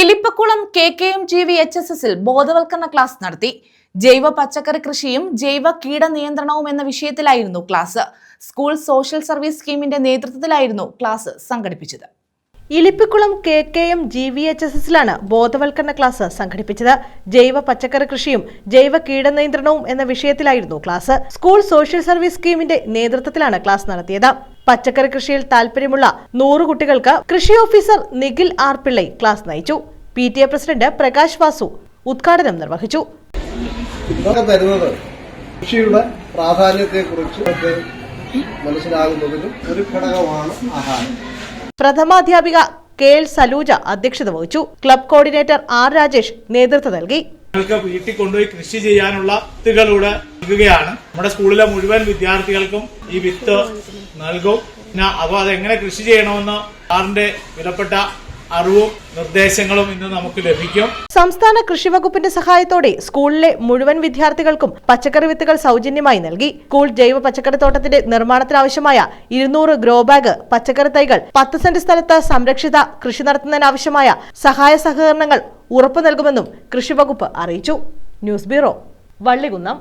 Ilippakkulam K K M G V H S എസിൽ ബോധവൽക്കരണ class നടത്തി. ജൈവ പച്ചക്കറി കൃഷിയും ജൈവ കീട നിയന്ത്രണവും എന്ന വിഷയത്തിലായിരുന്നു ക്ലാസ്. സ്കൂൾ സോഷ്യൽ സർവീസ് സ്കീമിന്റെ നേതൃത്വത്തിലായിരുന്നു ക്ലാസ് സംഘടിപ്പിച്ചത്. Ilippikkulam K K M G V H S എസിലാണ് ബോധവൽക്കരണ ക്ലാസ് സംഘടിപ്പിച്ചത്. ജൈവ പച്ചക്കറി കൃഷിയും ജൈവ കീടനിയന്ത്രണവും എന്ന വിഷയത്തിലായിരുന്നു ക്ലാസ്. സ്കൂൾ സോഷ്യൽ സർവീസ് സ്കീമിന്റെ നേതൃത്വത്തിലാണ് ക്ലാസ് നടത്തിയത്. പച്ചക്കറി കൃഷിയിൽ താൽപര്യമുള്ള നൂറ് കുട്ടികൾക്ക് കൃഷി officer Nikhil R Pillai class നയിച്ചു. P T A president Prakash Vasu ഉദ്ഘാടനം നിർവഹിച്ചു. കൃഷിയുടെ പ്രാധാന്യത്തെക്കുറിച്ച് മനസ്സിലാകുന്നതിനും ഒരു ഘടകമാണ് ആഹാരം. പ്രഥമാധ്യാപിക കെ എൽ സലൂജ അധ്യക്ഷത വഹിച്ചു. ക്ലബ് കോർഡിനേറ്റർ ആർ രാജേഷ് നേതൃത്വം നൽകി. വീട്ടിൽ കൊണ്ടുപോയി കൃഷി ചെയ്യാനുള്ള നൽകുകയാണ് നമ്മുടെ സ്കൂളിലെ മുഴുവൻ വിദ്യാർത്ഥികൾക്കും ഈ വിത്ത് നൽകും. പിന്നെ അപ്പോൾ അതെങ്ങനെ കൃഷി ചെയ്യണമെന്ന് സാറിന്റെ വിലപ്പെട്ട അറിവും നിർദ്ദേശങ്ങളും ഇന്ന് നമുക്ക് ലഭിക്കും. സംസ്ഥാന കൃഷി വകുപ്പിന്റെ സഹായത്തോടെ സ്കൂളിലെ മുഴുവൻ വിദ്യാർത്ഥികൾക്കും പച്ചക്കറി വിത്തുകൾ സൗജന്യമായി നൽകി. സ്കൂൾ ജൈവ പച്ചക്കറി തോട്ടത്തിന്റെ നിർമ്മാണത്തിനാവശ്യമായ ഇരുന്നൂറ് ഗ്രോ ബാഗ് പച്ചക്കറി തൈകൾ പത്ത് സെന്റ് സ്ഥലത്ത് സംരക്ഷിത കൃഷി നടത്തുന്നതിനാവശ്യമായ സഹായ സഹകരണങ്ങൾ ഉറപ്പു നൽകുമെന്നും കൃഷി വകുപ്പ് അറിയിച്ചു. News bureau Vallikunnam.